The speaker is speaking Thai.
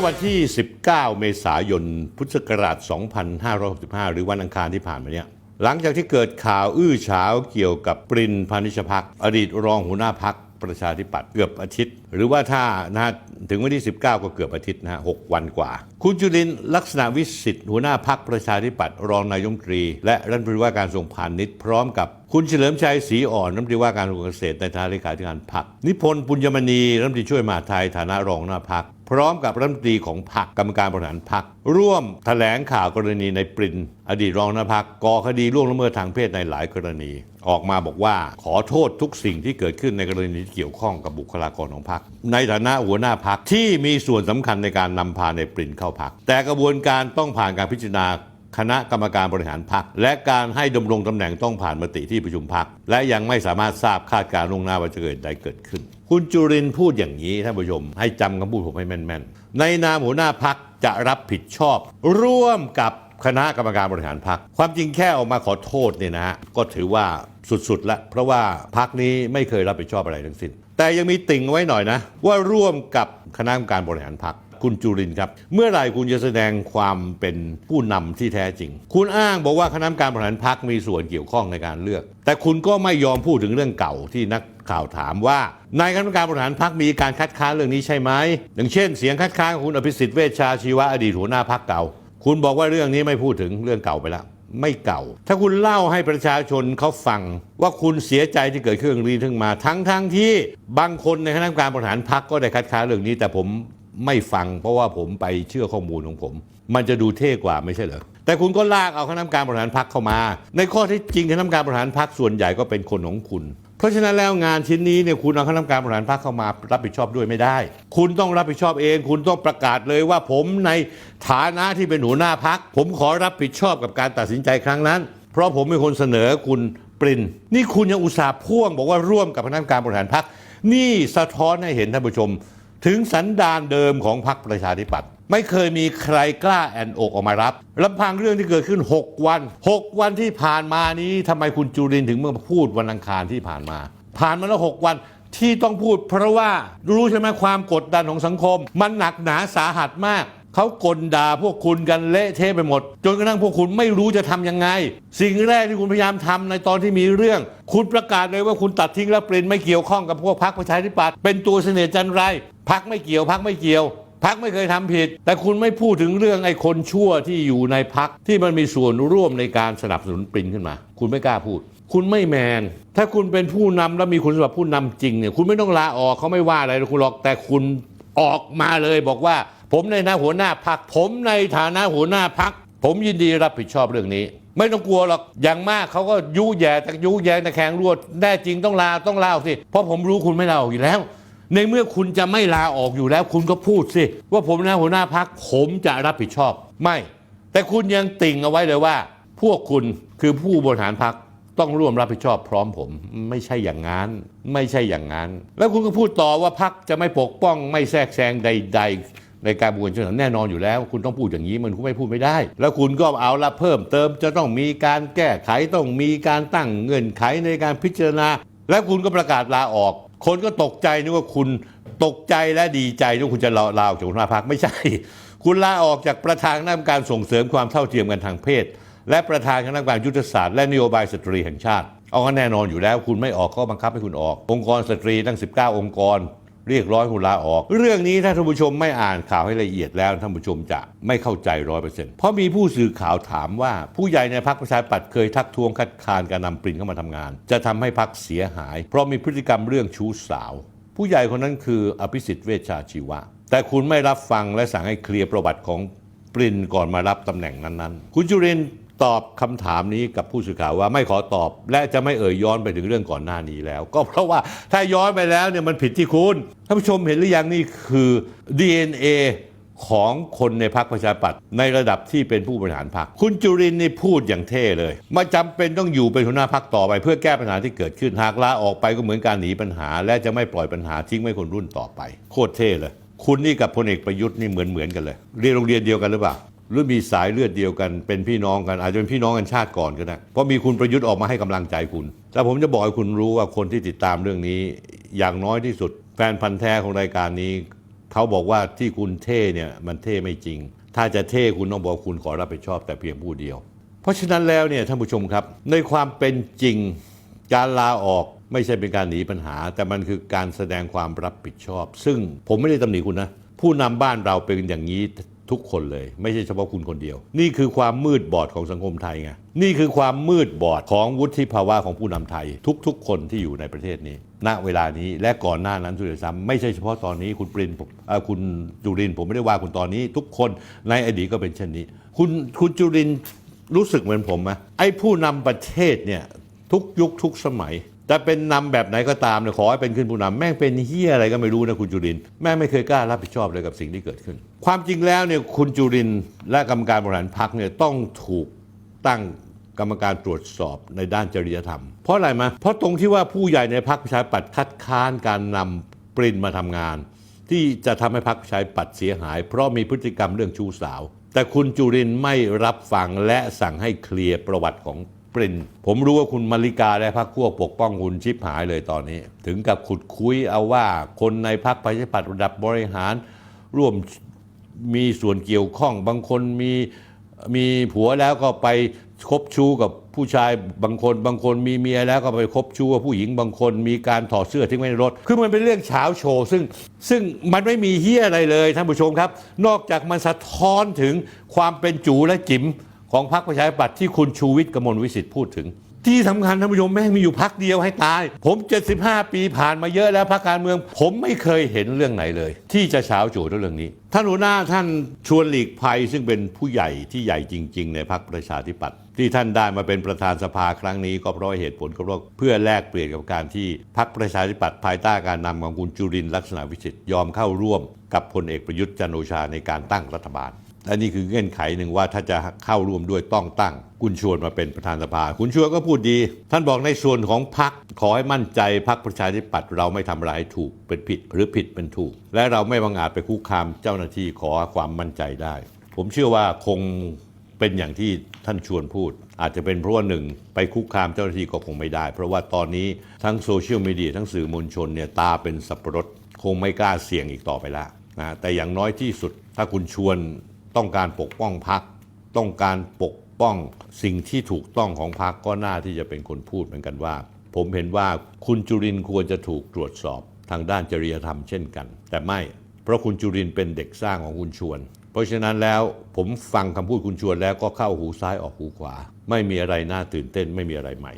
อวันที่ 19 เมษายน พุทธศักราช 2565 หรือวันอังคารที่ผ่านมาเนี่ยหลังจากที่เกิดข่าวอื้อฉาวเกี่ยวกับปรินพานิชพักอดีตรองหัวหน้าพักประชาธิปัตย์เกือบอาทิตย์ หรือว่าถ้านะถึงวันที่ 19 ก็เกือบอาทิตย์นะฮะหวันกว่า คุณจุลินลักษณะวิสิทธิ์หัวหน้าพักประชาธิปัตย์รองนายมตรี และรัฐมนตรีว่าการทรงพาณิชย์พร้อมกับคุณเฉลิมชัยศรีอ่อนรัฐมนตรีว่าการกระทรวงเกษตรในฐานะเลขาธิการพรรคนิพนธ์ปุญญมณีรัฐมนตรีช่วยมหาไทยฐานะรองหัวหน้าพัก พร้อมกับรัฐมนตรีของพรรคกรรมการบริหารพรรคร่วมแถลงข่าวกรณีในปรินอดีตรองน้าพักก่อคดีล่วงละเมิดทางเพศในหลายกรณี ออกมาบอกว่าขอโทษทุกสิ่งที่เกิดขึ้นในกรณีที่เกี่ยวข้องกับบุคลากรของพรรคในฐานะหัวหน้าพรรคที่มีส่วนสำคัญในการนำพาในปรินเข้าพรรคแต่กระบวนการต้องผ่านการพิจารณา คณะกรรมการบริหารพรรคและการให้ดำรงตำแหน่งต้องผ่านมติที่ประชุมพรรคและยังไม่สามารถทราบคาดการณ์ลงหน้าว่าจะเกิดใดเกิดขึ้น คุณจุรินพูดอย่างนี้ท่านผู้ชม ให้จำคำพูดผมให้แม่นๆ ในนามหัวหน้าพักจะรับผิดชอบ ร่วมกับคณะกรรมการบริหารพรรคความจริงแค่ออกมาขอโทษเนี่ยนะฮะก็ถือว่าสุดๆล้วเพราะว่าพักนี้ไม่เคยรับผิดชอบอะไรทั้งสิ้น แต่ยังมีติ่งไว้หน่อยนะ ว่าร่วมกับคณะกรรมการบริหารพรรค คุณจุรินครับ เมื่อไหร่คุณจะแสดงความเป็นผู้นำที่แท้จริง คุณอ้างบอกว่าคณะกรรมการบริหารพรรคมีส่วนเกี่ยวข้องในการเลือก แต่คุณก็ไม่ยอมพูดถึงเรื่องเก่าที่นักข่าวถามว่าในคณะกรรมการบริหารพรรคมีการคัดค้านเรื่องนี้ใช่ไหมอย่างเช่นเสียงคัดค้านของคุณอภิสิทธิ์เวชชาชีวะอดีตหัวหน้าพรรคเก่า คุณบอกว่าเรื่องนี้ไม่พูดถึงเรื่องเก่าไปแล้วไม่เก่า ถ้าคุณเล่าให้ประชาชนเขาฟัง ว่าคุณเสียใจที่เกิดขึ้นเรื่องนี้ขึ้นมา ทั้งทั้งๆที่บางคนในคณะกรรมการบริหารพรรคก็ได้คัดค้านเรื่องนี้ แต่ผม ไม่ฟังเพราะว่าผมไปเชื่อข้อมูลของผม มันจะดูเท่กว่าไม่ใช่เหรอแต่คุณก็ลากเอาคณะกรรมการบริหารพรรคเข้ามา ในข้อที่จริงคณะกรรมการบริหารพรรคส่วนใหญ่ก็เป็นคนของคุณ เพราะฉะนั้นแล้วงานชิ้นนี้เนี่ยคุณเอาคณะกรรมการบริหารพรรคเข้ามารับผิดชอบด้วยไม่ได้ คุณต้องรับผิดชอบเอง คุณต้องประกาศเลยว่าผมในฐานะที่เป็นหัวหน้าพักผมขอรับผิดชอบกับการตัดสินใจครั้งนั้น เพราะผมเป็นคนเสนอคุณปรินนี่คุณยังอุตส่าห์พ่วงบอกว่าร่วมกับคณะกรรมการบริหารพรรคนี่สะท้อนให้เห็นท่านผู้ชม ถึงสันดานเดิมของพรรคประชาธิปัตย์ไม่เคยมีใครกล้าแอนอกออกมารับลำพังเรื่องที่เกิดขึ้น 6 วัน 6 วันที่ผ่านมานี้ทำไมคุณจุรินถึงเมื่อพูดวันอังคารที่ผ่านมา ผ่านมาแล้ว 6 วันที่ต้องพูด เพราะว่ารู้ใช่ไหมความกดดันของสังคม มันหนักหนาสาหัสมากเขากลด่าพวกคุณกันเละเทะไปหมด จนกระทั่งพวกคุณไม่รู้จะทำยังไง สิ่งแรกที่คุณพยายามทำในตอนที่มีเรื่อง คุณประกาศเลยว่าคุณตัดทิ้งแล้วเปลี่ยนไม่เกี่ยวข้องกับพวกพรรคประชาธิปัตย์เป็นตัวเสน่ห์จันไร พักไม่เกี่ยวพักไม่เกี่ยว พักไม่เคยทำผิด แต่คุณไม่พูดถึงเรื่องไอ้คนชั่วที่อยู่ในพักที่มันมีส่วนร่วมในการสนับสนุนปรินขึ้นมา คุณไม่กล้าพูด คุณไม่แมน ถ้าคุณเป็นผู้นำแล้วมีคุณสมบัติผู้นำจริงเนี่ยคุณไม่ต้องลาออกเขาไม่ว่าอะไรหรอกคุณหรอกแต่คุณออกมาเลยบอกว่า ผมในฐานะหัวหน้าพัก ผมในฐานะหัวหน้าพัก ผมยินดีรับผิดชอบเรื่องนี้ ไม่ต้องกลัวหรอกอย่างมากเขาก็ยุแย่แต่ยุแย่แต่แข็งรวดแน่จริงต้องลาต้องลาออกสิเพราะผมรู้คุณไม่ลาออกอยู่แล้ว ในเมื่อคุณจะไม่ลาออกอยู่แล้วคุณก็พูดสิ ว่าผมนะหัวหน้าพักผมจะรับผิดชอบ ไม่ แต่คุณยังติ่งเอาไว้เลยว่า พวกคุณคือผู้บริหารพักต้องร่วมรับผิดชอบพร้อมผม ไม่ใช่อย่างนั้น ไม่ใช่อย่างนั้น แล้วคุณก็พูดต่อว่าพักจะไม่ปกป้องไม่แทรกแซงใด ๆ ในการบวนชนแน่นอนอยู่แล้ว คุณต้องพูดอย่างนี้มันคุณไม่พูดไม่ได้ แล้วคุณก็เอาละเพิ่มเติมจะต้องมีการแก้ไขต้องมีการตั้งเงื่อนไขในการพิจารณา แล้วคุณก็ประกาศลาออก คนก็ตกใจนึกว่าคุณตกใจและดีใจนึกว่าคุณจะลาลาออกจากหัวหน้าพักไม่ใช่ คุณลาออกจากประธานคณะกรรมการส่งเสริมความเท่าเทียมกันทางเพศ และประธานคณะกรรมการยุทธศาสตร์และนโยบายสตรีแห่งชาติเอาก็แน่นอนอยู่แล้ว คุณไม่ออกก็บังคับให้คุณออก องค์กรสตรีตั้ง 19 องค์กร เรียกร้องให้คุณลาออก เรื่องนี้ถ้าท่านผู้ชมไม่อ่านข่าวให้ละเอียดแล้วท่านผู้ชมจะไม่เข้าใจร้อยเปอร์เซ็นต์เพราะมีผู้สื่อข่าวถามว่า ผู้ใหญ่ในพรรคประชาธิปัตย์เคยทักท้วงคัดค้านการนำปรินเข้ามาทำงาน จะทำให้พรรคเสียหาย เพราะมีพฤติกรรมเรื่องชู้สาว ผู้ใหญ่คนนั้นคืออภิสิทธิ์เวชชาชีวะ แต่คุณไม่รับฟังและสั่งให้เคลียร์ประวัติของปรินก่อนมารับตำแหน่งนั้นๆ คุณจุรินทร์ ตอบคำถามนี้กับผู้สื่อข่าวว่าไม่ขอตอบ และจะไม่เอ่ยย้อนไปถึงเรื่องก่อนหน้านี้แล้ว ก็เพราะว่าถ้าย้อนไปแล้วเนี่ยมันผิดที่คุณท่านผู้ชมเห็นหรือยังนี่คือ DNA ของคนในพรรคประชาธิปัตย์ในระดับที่เป็นผู้บริหารพรรคคุณจุรินนี่พูดอย่างเท่เลยมาจำเป็นต้องอยู่เป็นหัวหน้าพรรคต่อไป เพื่อแก้ปัญหาที่เกิดขึ้นหากลาออกไปก็เหมือนการหนีปัญหา และจะไม่ปล่อยปัญหาทิ้งไว้คนรุ่นต่อไป โคตรเท่เลย คุณนี่กับพลเอกประยุทธ์นี่เหมือนเหมือนกันเลย เรียนโรงเรียนเดียวกันหรือเปล่า หรือมีสายเลือดเดียวกันเป็นพี่น้องกันอาจจะเป็นพี่น้องกันชาติก่อนก็ได้เพราะมีคุณประยุทธ์ออกมาให้กำลังใจคุณ แต่ผมจะบอกให้คุณรู้ว่าคนที่ติดตามเรื่องนี้ อย่างน้อยที่สุด แฟนพันธ์แท้ของรายการนี้ เขาบอกว่าที่คุณเท่เนี่ยมันเท่ไม่จริง ถ้าจะเท่คุณต้องบอกคุณขอรับผิดชอบแต่เพียงผู้เดียว เพราะฉะนั้นแล้วเนี่ยท่านผู้ชมครับ ในความเป็นจริงการลาออกไม่ใช่เป็นการหนีปัญหา แต่มันคือการแสดงความรับผิดชอบ ซึ่งผมไม่ได้ตำหนิคุณนะผู้นำบ้านเราเป็นอย่างนี้ ทุกคนเลย ไม่ใช่เฉพาะคุณคนเดียว นี่คือความมืดบอดของสังคมไทยไงนี่คือความมืดบอดของวุฒิภาวะของผู้นำไทย ทุกๆ คนที่อยู่ในประเทศนี้ ณเวลานี้และก่อนหน้านั้นสุดซ้ำไม่ใช่เฉพาะตอนนี้คุณปรินผมคุณจุรินผมไม่ได้ว่าคุณตอนนี้ ทุกคนในอดีตก็เป็นเช่นนี้ คุณคุณจุรินรู้สึกเหมือนผมไหมไอ้ผู้นำประเทศเนี่ยทุกยุคทุกสมัย จะเป็นนำแบบไหนก็ตามเนี่ยขอให้เป็นขึ้นผู้นำแม่งเป็นเฮียอะไรก็ไม่รู้นะคุณจุรินแม่งไม่เคยกล้ารับผิดชอบเลยกับสิ่งที่เกิดขึ้น ความจริงแล้วเนี่ยคุณจุรินและกรรมการบริหารพรรคเนี่ยต้องถูกตั้งกรรมการตรวจสอบในด้านจริยธรรม เพราะอะไรมาเพราะตรงที่ว่าผู้ใหญ่ในพรรคประชาธิปัตย์คัดค้านการนำปรินมาทำงาน ที่จะทำให้พรรคประชาธิปัตย์เสียหาย เพราะมีพฤติกรรมเรื่องชู้สาว แต่คุณจุรินไม่รับฟังและสั่งให้เคลียร์ประวัติของ ปรินผมรู้ว่าคุณมาริกาและพรรคพวปกป้องคุณชิบหายเลยตอนนี้ ถึงกับขุดคุยเอาว่าคนในพรรคประชาธิปัตย์ระดับบริหาร ร่วมมีส่วนเกี่ยวข้อง บางคนมีมีผัวแล้วก็ไปคบชู้กับผู้ชายบางคน บางคนมีเมียแล้วก็ไปคบชู้กับผู้หญิงบางคนมีการถอดเสื้อทิ้งไว้ในรถ คือมันเป็นเรื่องเช้าโชว์ ซึ่งซึ่งมันไม่มีเฮียอะไรเลยท่านผู้ชมครับ นอกจากมันสะท้อนถึงความเป็นจูและจิ๋ม ของพรรคประชาธิปัตย์ที่คุณชูวิทย์กมลวิสิทธิ์พูดถึง ที่สำคัญท่านผู้ชมแม่งมีอยู่พักเดียวให้ตาย ผม 75 ปีผ่านมาเยอะแล้วพักการเมือง ผมไม่เคยเห็นเรื่องไหนเลย ที่จะเช้าโจด้วยเรื่องนี้ ท่านหัวหน้าท่านชวนหลีกภัยซึ่งเป็นผู้ใหญ่ที่ใหญ่จริง ๆ ในพักประชาธิปัตย์ที่ท่านได้มาเป็นประธานสภาครั้งนี้ ก็เพราะเหตุผลก็เพราะเพื่อแลกเปลี่ยนกับการที่พักประชาธิปัตย์ภายใต้การนำของคุณจุรินทร์ลักษณะวิสิทธิ์ยอมเข้าร่วม กับพลเอกประยุทธ์จันโอชาในการตั้งรัฐบาล และนี่คือเงื่อนไขหนึ่งว่าถ้าจะเข้าร่วมด้วยต้องตั้งคุณชวนมาเป็นประธานสภา คุณชวนก็พูดดี ท่านบอกในส่วนของพักขอให้มั่นใจพักประชาธิปัตย์เราไม่ทำรให้ถูกเป็นผิด หรือผิดเป็นถูก และเราไม่บังอาจไปคุกคามเจ้าหน้าที่ขอความมั่นใจได้ ผมเชื่อว่าคงเป็นอย่างที่ท่านชวนพูด อาจจะเป็นเพราะว่าหนึ่งไปคุกคามเจ้าหน้าที่ก็คงไม่ได้ เพราะว่าตอนนี้ทั้งโซเชียลมีเดียทั้งสื่อมวลชนเนี่ยตาเป็นสับปะรดคงไม่กล้าเสี่ยงอีกต่อไปล้วนะแต่อย่างน้อยที่สุดถ้าคุณชวน ต้องการปกป้องพัก ต้องการปกป้องสิ่งที่ถูกต้องของพักก็น่าที่จะเป็นคนพูดเหมือนกันว่า ผมเห็นว่าคุณจุรินควรจะถูกตรวจสอบทางด้านจริยธรรมเช่นกัน แต่ไม่เพราะคุณจุรินเป็นเด็กสร้างของคุณชวน เพราะฉะนั้นแล้วผมฟังคำพูดคุณชวนแล้วก็เข้าหูซ้ายออกหูขวา ไม่มีอะไรน่าตื่นเต้นไม่มีอะไรใหม่